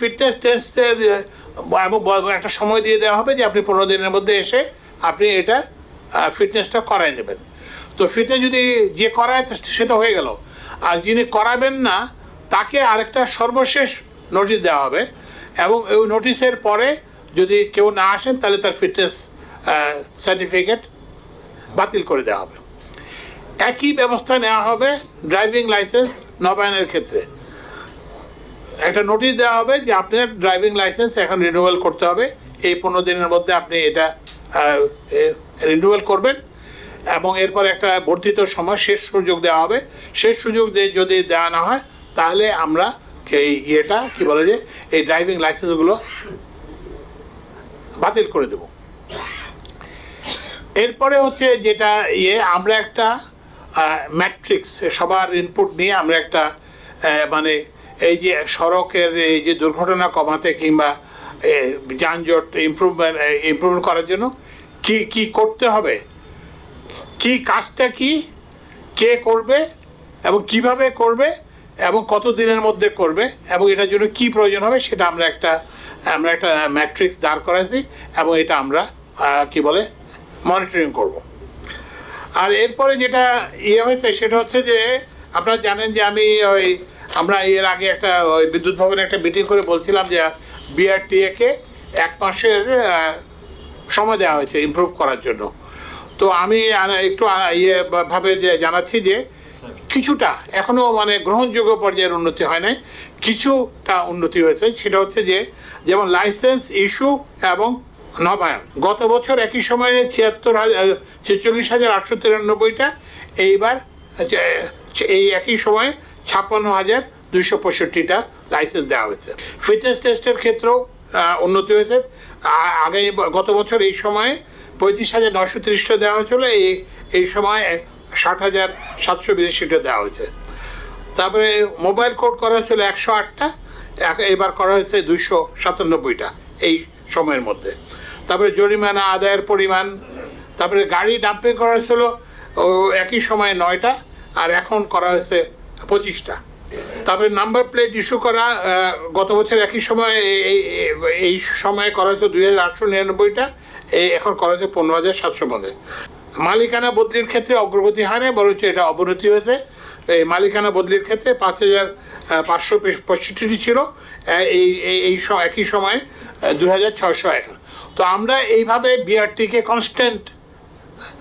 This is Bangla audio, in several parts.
ফিটনেস টেস্টের একটা সময় দিয়ে দেওয়া হবে যে আপনি পনেরো দিনের মধ্যে এসে আপনি এটা ফিটনেসটা করাই নেবেন। তো ফিটনেস যদি যে করায় সেটা হয়ে গেল। আর যিনি করাবেন না, তাকে আরেকটা সর্বশেষ নোটিশ দেওয়া হবে। এবং ওই নোটিশের পরে যদি কেউ না আসেন, তাহলে তার ফিটনেস সার্টিফিকেট বাতিল করে দেওয়া হবে। একই ব্যবস্থা নেওয়া হবে ড্রাইভিং লাইসেন্স নবায়নের ক্ষেত্রে। একটা নোটিশ দেওয়া হবে যে আপনার ড্রাইভিং লাইসেন্স এখন রিনিউয়াল করতে হবে। এই পনেরো দিনের মধ্যে আপনি এটা রিনিউয়াল করবেন এবং এরপর একটা বর্ধিত সময় শেষ সুযোগ দেওয়া হবে। শেষ সুযোগ দিয়ে যদি দেওয়া না হয়, তাহলে আমরা এই ইয়েটা কি বলে যে, এই ড্রাইভিং লাইসেন্সগুলো বাতিল করে দেব। এরপরে হচ্ছে যেটা ইয়ে আমরা একটা ম্যাট্রিক্স সবার ইনপুট নিয়ে আমরা একটা মানে এই যে সড়কের এই যে দুর্ঘটনা কমাতে কিংবা যানজট ইমপ্রুভমেন্ট ইমপ্রুভমেন্ট করার জন্য কি কি করতে হবে? কি কাজটা কি? কে করবে? এবং কীভাবে করবে? এবং কত দিনের মধ্যে করবে? এবং এটার জন্য কি প্রয়োজন হবে? সেটা আমরা একটা আমরা একটা ম্যাট্রিক্স দাঁড় করাইছি এবং এটা আমরা কি বলে মনিটরিং করব। আর এরপরে যেটা ইয়ে হয়েছে সেটা হচ্ছে যে, আপনারা জানেন যে আমি ওই আমরা এর আগে একটা বিদ্যুৎ ভবনে একটা মিটিং করে বলছিলাম যে বিআরটিএ কে এক মাসের সময় দেওয়া হয়েছে ইমপ্রুভ করার জন্য। তো আমি একটু ইয়ে ভাবে যে জানাচ্ছি যে কিছুটা এখনও মানে গ্রহণযোগ্য পর্যায়ের উন্নতি হয় নাই। কিছুটা উন্নতি হয়েছে। সেটা হচ্ছে যে যেমন লাইসেন্স ইস্যু এবং নবায়ন। গত বছর একই সময়ে ছিয়াত্তর হাজার ছেচল্লিশ হাজার আটশো তিরানব্বইটা। এইবার হচ্ছে, এই একই সময়ে ছাপ্পান্ন হাজার দুইশো পঁয়ষট্টিটা লাইসেন্স দেওয়া হয়েছে। ফিটনেস টেস্টের ক্ষেত্রেও উন্নতি হয়েছে। আগে গত বছর এই সময়ে পঁয়ত্রিশ হাজার নশো তিরিশটা দেওয়া হয়েছিল, এই এই সময় ষাট হাজার সাতশো বিরাশিটা দেওয়া হয়েছে। তারপরে মোবাইল কোড করা হয়েছিল একশো আটটা এবার করা হয়েছে দুইশো সাতানব্বইটা এই সময়ের মধ্যে। তারপরে জরিমানা, আদায়ের পরিমাণ, তারপরে গাড়ি ডাম্পিং করা হয়েছিল, ও, একই সময়ে নয়টা, আর এখন করা হয়েছে পঁচিশটা। তারপরে নাম্বার প্লেট ইস্যু করা গত বছর একই সময় এই- সময়ে করা হয়েছে দুই হাজার আটশো নিরানব্বইটা এই এখন করা হয়েছে পনেরো হাজার সাতশো পদে মালিকানা বদলির ক্ষেত্রে অগ্রগতি হয় না বরঞ্চ এটা অবনতি হয়েছে। এই মালিকানা বদলির ক্ষেত্রে পাঁচ হাজার পাঁচশো পঁয়ষট্টিটি ছিল এই এই- একই সময় দু হাজার ছয়শো এক। তো আমরা এইভাবে বিআরটিকে কনস্ট্যান্ট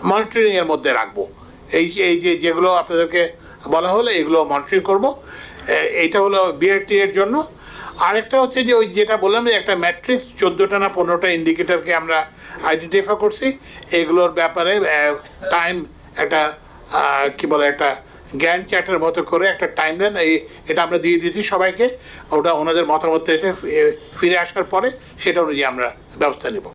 মনিটরিং এর মধ্যে রাখব। এই এই যে, যেগুলো আপনাদেরকে বলা হলো, এগুলো মনিটরিং করব। এইটা হলো বিআরটি এর জন্য। আরেকটা হচ্ছে যে, ওই যেটা বললাম যে, একটা ম্যাট্রিক্স চোদ্দোটা না পনেরোটা ইন্ডিকেটারকে আমরা আইডেন্টিফাই করছি। এগুলোর ব্যাপারে টাইম একটা কি বলে, একটা জ্ঞান চার্টের মতো করে একটা টাইম লাইন এই, এটা আমরা দিয়ে দিয়েছি সবাইকে। ওটা ওনাদের মতামত ফিরে আসার পরে সেটা অনুযায়ী আমরা ব্যবস্থা নেব।